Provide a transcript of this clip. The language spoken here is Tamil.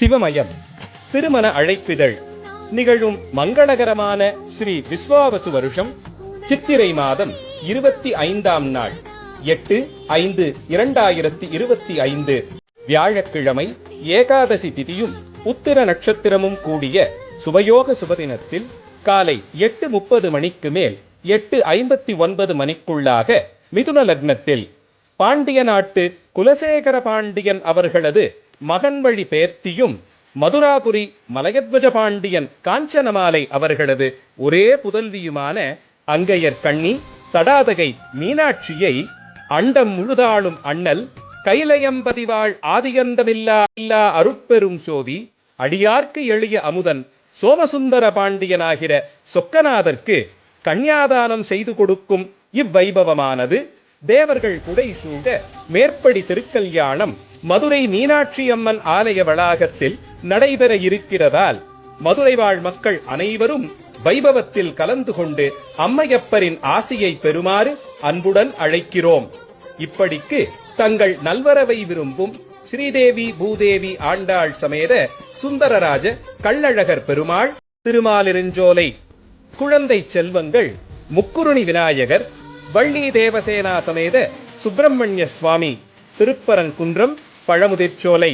சிவமயம் திருமண அழைப்பிதழ் நிகழும் மங்களகரமான ஸ்ரீ விஸ்வாவசு வருஷம் சித்திரை மாதம் இருபத்தி ஐந்தாம் நாள் எட்டு ஐந்து இரண்டாயிரத்தி இருபத்தி ஐந்து வியாழக்கிழமை ஏகாதசி திதியும் உத்திர நட்சத்திரமும் கூடிய சுபயோக சுபதினத்தில் காலை எட்டு முப்பது மணிக்கு மேல் எட்டு ஐம்பத்தி ஒன்பது மணிக்குள்ளாக மிதுன லக்னத்தில் பாண்டிய நாட்டு குலசேகர பாண்டியன் அவர்களது மகன் வழி பேர்த்தியும் மதுராபுரி மலையத்வஜ பாண்டியன் காஞ்சனமாலை அவர்களது ஒரே புதல்வியுமான அங்கையர் கண்ணி தடாதகை மீனாட்சியை அண்டம் முழுதாளும் அண்ணல் கைலயம்பதிவாள் ஆதியந்தமில்லா இல்லா அருட்பெரும் சோதி அடியார்க்கு எளிய அமுதன் சோமசுந்தர பாண்டியனாகிற சொக்கநாதர்க்கு கன்யாதானம் செய்து கொடுக்கும் இவ்வைபவமானது தேவர்கள் குடை சூழ மேற்படி திருக்கல்யாணம் மதுரை மீனாட்சி அம்மன் ஆலய வளாகத்தில் நடைபெற இருக்கிறதால் மதுரை வாழ் மக்கள் அனைவரும் வைபவத்தில் கலந்து கொண்டு அம்மையப்பரின் ஆசையை பெறுமாறு அன்புடன் அழைக்கிறோம். இப்படிக்கு தங்கள் நல்வரவை விரும்பும் ஸ்ரீதேவி பூதேவி ஆண்டாள் சமேத சுந்தரராஜ கள்ளழகர் பெருமாள் திருமாலிருஞ்சோலை குழந்தை செல்வங்கள் முக்குருணி விநாயகர் வள்ளி தேவசேனா சமேத சுப்பிரமணிய சுவாமி திருப்பரங்குன்றம் பழமுதிர்ச்சோலை.